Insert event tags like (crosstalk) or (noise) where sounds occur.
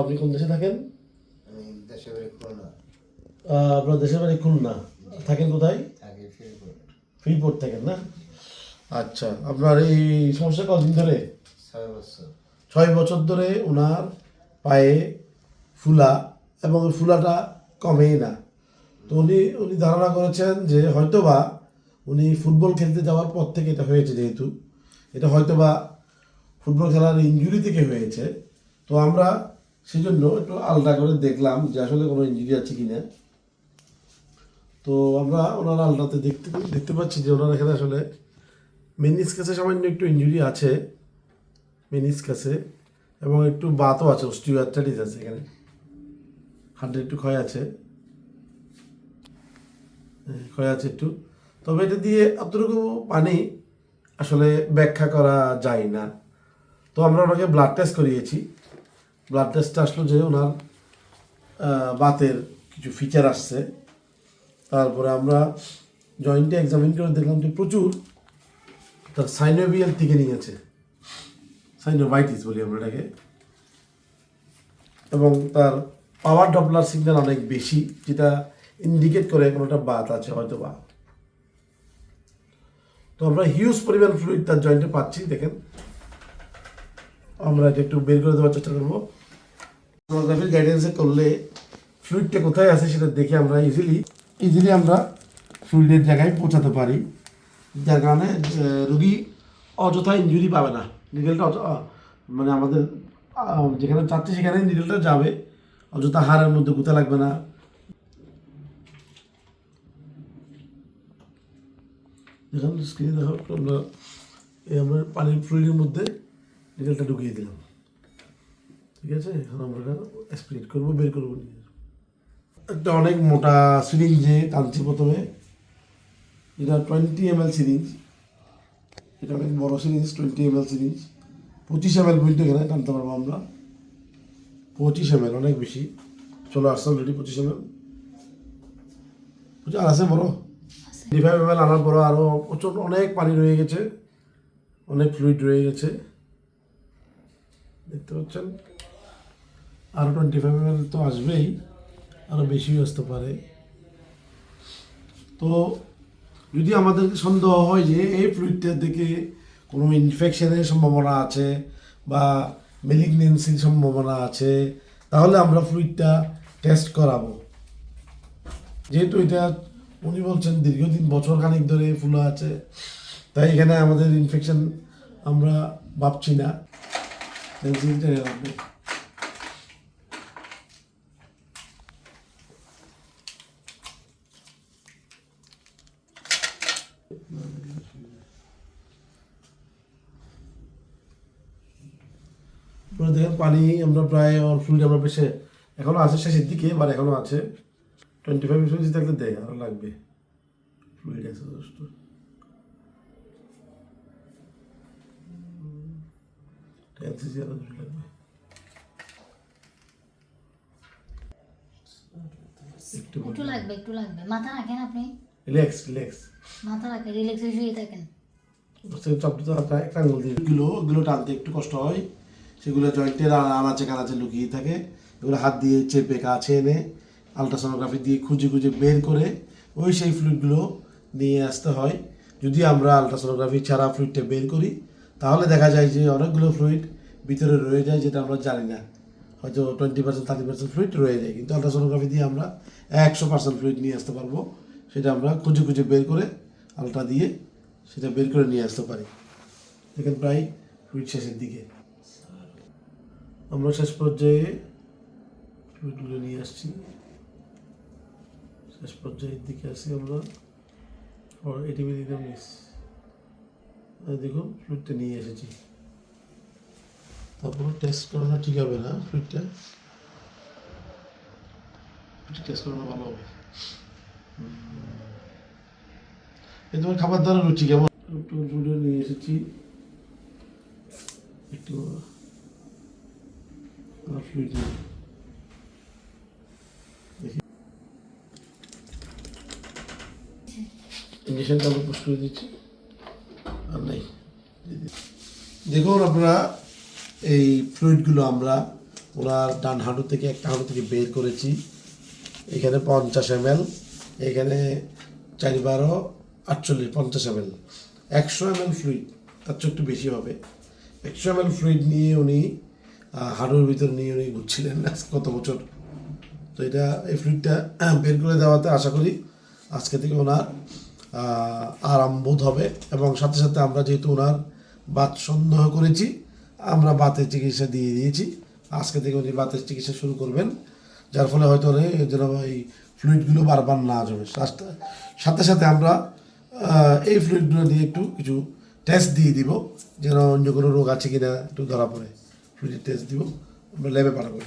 আপনি কোন দেশে থাকেন? আমি দেশে বাড়ি খুলনা। আপনার দেশের বাড়ি খুলনা। থাকেন কোথায়? ফ্রিপোর্ট থাকেন না? আচ্ছা আপনার এই সমস্যা কদিন ধরে? ছয় বছর। ছয় বছর ধরে ওনার পায়ে ফুলা এবং ফুলাটা কমেই না। তো উনি উনি ধারণা করেছেন যে হয়তোবা উনি ফুটবল খেলতে যাওয়ার পর থেকে এটা হয়েছে যেহেতু এটা হয়তোবা ফুটবল খেলার ইঞ্জুরি থেকে হয়েছে। তো আমরা সেই জন্য একটু আলাদা করে দেখলাম যে আসলে কোনো ইঞ্জুরি আছে কি না তো আমরা ওনার আলটাতে দেখতে দেখতে পাচ্ছি যে ওনার এখানে আসলে মেনিস কাছে সামান্য একটু ইঞ্জুরি আছে মেনিস কাছে এবং একটু বাতও আছে অস্টিওআর্থাইটিস আছে এখানে। হাড্ডে একটু ক্ষয় আছে। ক্ষয় আছে একটু। তবে এটা দিয়ে অতটুকু পানি আসলে ব্যাখ্যা করা যায় না। তো আমরা ওনাকে ব্লাড টেস্ট করিয়েছি। ব্লাড টেস্টটা আসলো যে ওনার বাতের কিছু ফিচার আসছে। তারপরে আমরা জয়েন্টে এক্সামিন করে দেখলাম যে প্রচুর তার সাইনোভিয়াল থেকে নিয়েছে সাইনোভাইটিস বলি আমরা এটাকে। এবং তার পাওয়ার ডপলার সিগন্যাল অনেক বেশি, যেটা ইন্ডিকেট করে কোনোটা বাত আছে হয়তো বা। তো আমরা হিউজ পরিমাণ ফ্লুইড তার জয়েন্টে পাচ্ছি, দেখেন। আমরা এটা একটু বের করে দেওয়ার চেষ্টা করব। সোনোগ্রাফির গাইডেন্সে করলে ফ্লুইডটা কোথায় আছে সেটা দেখে আমরা ইজিলি ইজিলি আমরা ফ্লুইডের জায়গায় পৌঁছাতে পারি। যার কারণে রুগী অযথা ইঞ্জুরি পাবে না। নিডেলটা মানে আমাদের যেখানে চাচ্ছে সেখানে নিডেলটা যাবে। অযথা হাড়ের মধ্যে গুঁতে লাগবে না। দেখুন স্ক্রিনে দেখো, আমরা এই আমরা পানির ফ্লুইডের মধ্যে নিডেলটা ঢুকিয়ে দিলাম। ঠিক আছে? এখন আমরা এটা স্প্লিট করব বের করব নিয়ে একটা অনেক মোটা সিরিঞ্জে টানছি প্রথমে। এটা টোয়েন্টি এম এল সিরিঞ্জ। এটা অনেক বড় syringe twenty M L syringe. পঁচিশ এম এল পর্যন্ত এখানে টানতে পারব আমরা। পঁচিশ এম এল অনেক বেশি। চলো আসছে অলরেডি পঁচিশ এম এল আর আছে বড়? টোয়েন্টি ফাইভ এম এল আনার পর আরও প্রচুর অনেক পানি রয়ে গেছে। অনেক ফ্লুইড রয়ে গেছে। দেখতে পাচ্ছেন? আরও টোয়েন্টি ফাইভ তো আসবেই আরও বেশিও আসতে পারে। তো যদি আমাদের সন্দেহ হয় যে এই ফ্লুইডটা থেকে কোনো ইনফেকশনের সম্ভাবনা আছে বা মেলিগনেন্সির সম্ভাবনা আছে, তাহলে আমরা ফ্লুইডটা টেস্ট করাবো। যেহেতু এটা উনি বলছেন দীর্ঘদিন, বছর খানিক ধরে ফুলো আছে, তাই এখানে আমাদের ইনফেকশন আমরা ভাবছি না। রাখবে আপনারা দেখেন পানি আমরা প্রায় ওর ফ্লুইড আমরা বেশি এখনও আছে, শেষের দিকে এবার এখনও আছে। টোয়েন্টি ফাইভ ইঞ্চি থাকলে দেয় আরও লাগবে। ফ্লুইড আছে যথেষ্ট দুটো একটু লাগবে একটু লাগবে মাথা রাখেন আপনি রিল্যাক্স রিল্যাক্স মাথা রাখেন রিল্যাক্সে শুয়ে থাকেন চাপটা তো আপনার একটা আঙুল দিয়ে গুলো ওগুলো টানতে একটু কষ্ট হয়। সেগুলো জয়েন্টের আনাচে কানাচে লুকিয়ে থাকে। এগুলো হাত দিয়ে চেপে কাছে এনে আলট্রাসোনোগ্রাফি দিয়ে খুঁজে খুঁজে বের করে ওই সেই ফ্লুইডগুলো নিয়ে আসতে হয়। যদি আমরা আলট্রাসোনোগ্রাফি ছাড়া ফ্লুইডটা বের করি তাহলে দেখা যায় যে অনেকগুলো ফ্লুইড ভিতরে রয়ে যায় যেটা আমরা জানি না। হয়তো twenty percent thirty percent fluid রয়ে যায়, কিন্তু আলট্রাসোনোগ্রাফি দিয়ে আমরা একশো পার্সেন্ট ফ্লুইড নিয়ে আসতে পারব। সেটা আমরা খুঁজে খুঁজে বের করে আলট্রা দিয়ে সেটা বের করে নিয়ে আসতে পারি। দেখেন প্রায় ফ্লুইড শেষের দিকে। আমরা শেষ পর্যায়ে ফ্লুইডগুলো নিয়ে আসছি। শেষ পর্যায়ের দিকে আসি আমরা এটি মিস দেখুন ফ্লুইডটা নিয়ে এসেছি। তারপর টেস্ট করানো ঠিক হবে না ফ্লুইডটা টেস্ট করানো ভালো হবে। এই তোমার খাবার দাবার রুচি কেমন? একটু ভিডিও নিয়ে এসেছি। একটু ফ্লুইড ইঞ্জেকশনটা আমরা পুশ করে দিচ্ছি। আর নাই। দেখুন আপনারা এই ফ্লুইডগুলো আমরা ওনার ডান হাঁটু থেকে, একটা হাঁটু থেকে বের করেছি। এখানে পঞ্চাশ এম এখানে চারি বারো, আটচল্লিশ, পঞ্চাশ এম এল একশো এম এল ফ্লুইড, তার চেয়ে একটু বেশি হবে। একশো এম এল ফ্লুইড নিয়ে উনি হাঁটুর ভিতর নিয়ে উনি ঘুরছিলেন কত বছর। তো এটা, এই ফ্লুইডটা (clears throat) বের করে দেওয়াতে আশা করি আজকে থেকে ওনার আরাম বোধ হবে। এবং সাথে সাথে আমরা যেহেতু ওনার বাদ সন্দেহ করেছি আমরা বাতের চিকিৎসা দিয়ে দিয়েছি। আজকে থেকে উনি বাতের চিকিৎসা শুরু করবেন। যার ফলে হয়তো যেন এই ফ্লুইডগুলো বারবার না যাবে সাথে- সাথে সাথে আমরা এই ফ্লুইডগুলো দিয়ে একটু কিছু টেস্ট দিয়ে দিব। যেন অন্য কোনো রোগ আছে কি না একটু ধরা পড়ে। ফ্লুইডের টেস্ট দিব। আমরা ল্যাবে পাঠাবো।